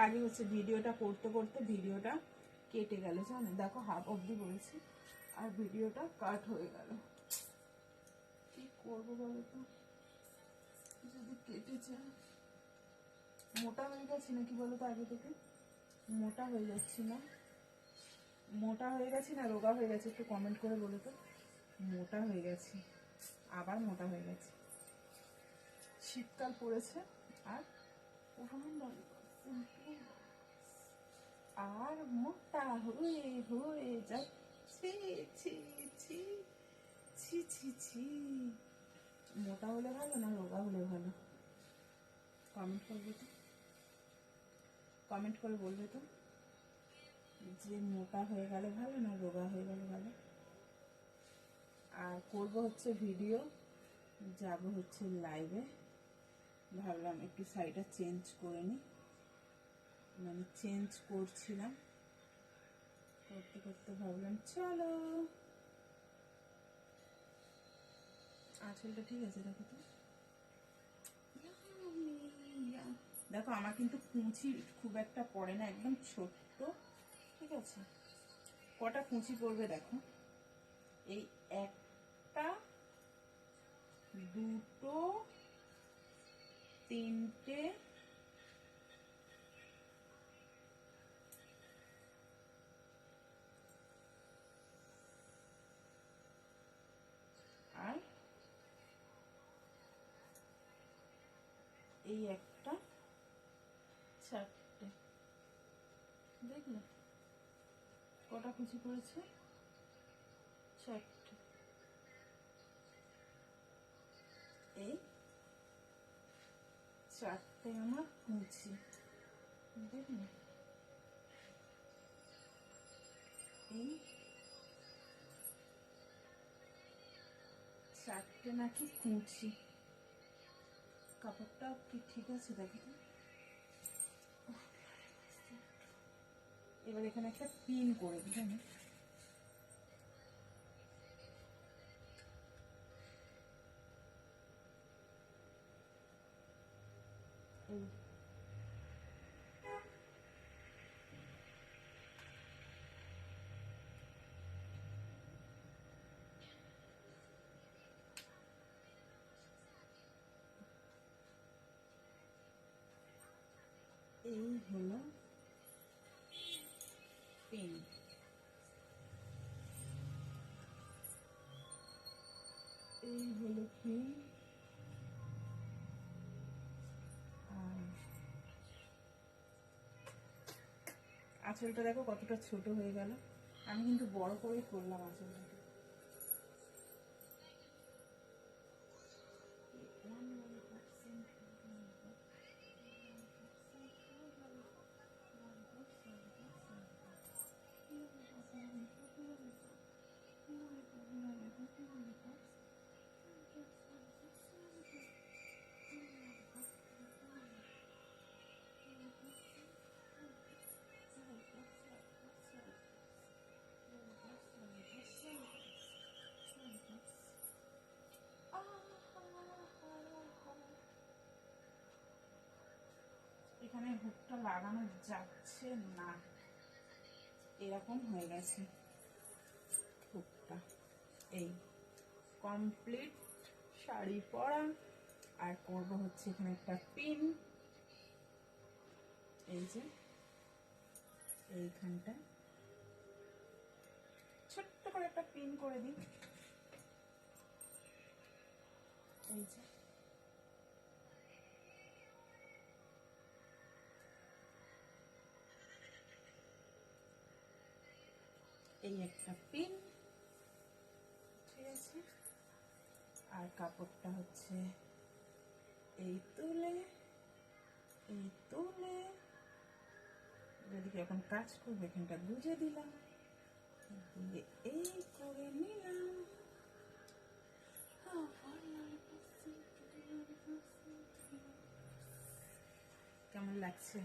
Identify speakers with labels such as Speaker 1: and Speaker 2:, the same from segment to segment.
Speaker 1: আগে হচ্ছে ভিডিওটা করতে করতে ভিডিওটা কেটে গেল, জানো? দেখো হাফ অবধি বলছি। আর ভিডিওটা কাট হয়ে গেল। কি করব বলো তো? যদি কেটে যায়। মোটা হয়ে গেছি নাকি বলো তো আগে থেকে? মোটা হয়ে যাচ্ছি না। মোটা হয়ে গেছি না রোগা হয়ে গেছে একটু কমেন্ট করে বলো তো? মোটা হয়ে গেছি। আবার মোটা হয়ে গেছে। শীতকাল পড়েছে আর আর মোটা হয়ে হয়ে যাচ্ছে, ছি ছি ছি ছি ছি। মোটা হলে ভালো না রোগা হলে ভালো? কমেন্ট করবে তো? কমেন্ট করে বলবে তো? যে মোটা হয়ে গেলে ভালো না রোগা হয়ে গেলে ভালো? আর করব হচ্ছে ভিডিও যাব হচ্ছে লাইভে ভাবলাম একটু শাড়িটা চেঞ্জ করে নিই। মানে চেঞ্জ করছিলাম। করতে করতে ভাবলাম, চলো। আঁচলটা ঠিক আছে, দেখো তো। দেখো, আমার কিন্তু কুঁচি খুব একটা পড়ে না, একদম ছোট্ট, ঠিক আছে? কটা কুঁচি পড়বে দেখো? এই একটা, দুটো, তিনটে আর এই একটা। চারটে। দেখলে? কটা কুচি পড়েছে? চারটে। এই চারটে আমার কুচি। দেখলে? এই চারটে নাকি কুচি। কাপড়টা কি ঠিক আছে দেখি? এবার এখানে একটা পিন করে জানো। এই এই হলো পিন এই হলো পিন আর আঁচলটা দেখো কতটা ছোট হয়ে গেল। আমি কিন্তু বড় করে করলাম আঁচলটাকে। এখানে হুকটা লাগানো যাচ্ছে না। এরকম হয়ে গেছে হুকটা। এই কমপ্লিট শাড়ি পরা। আর করব হচ্ছে এখানে একটা পিন এই যে এইখানটা। ছোট্ট করে একটা পিন করে দিই। এই যে এই একটা পিন, ঠিক আছে? আর কাপড়টা হচ্ছে এই তুলে এই তুলে। যদি এখন কাজ করবে, এখানটা গুজে দিলাম। দিয়ে এই করে নিলাম। কেমন লাগছে?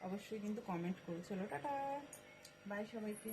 Speaker 1: অবশ্যই কিন্তু কমেন্ট করে চলো টাটা! বাই সবাইকে।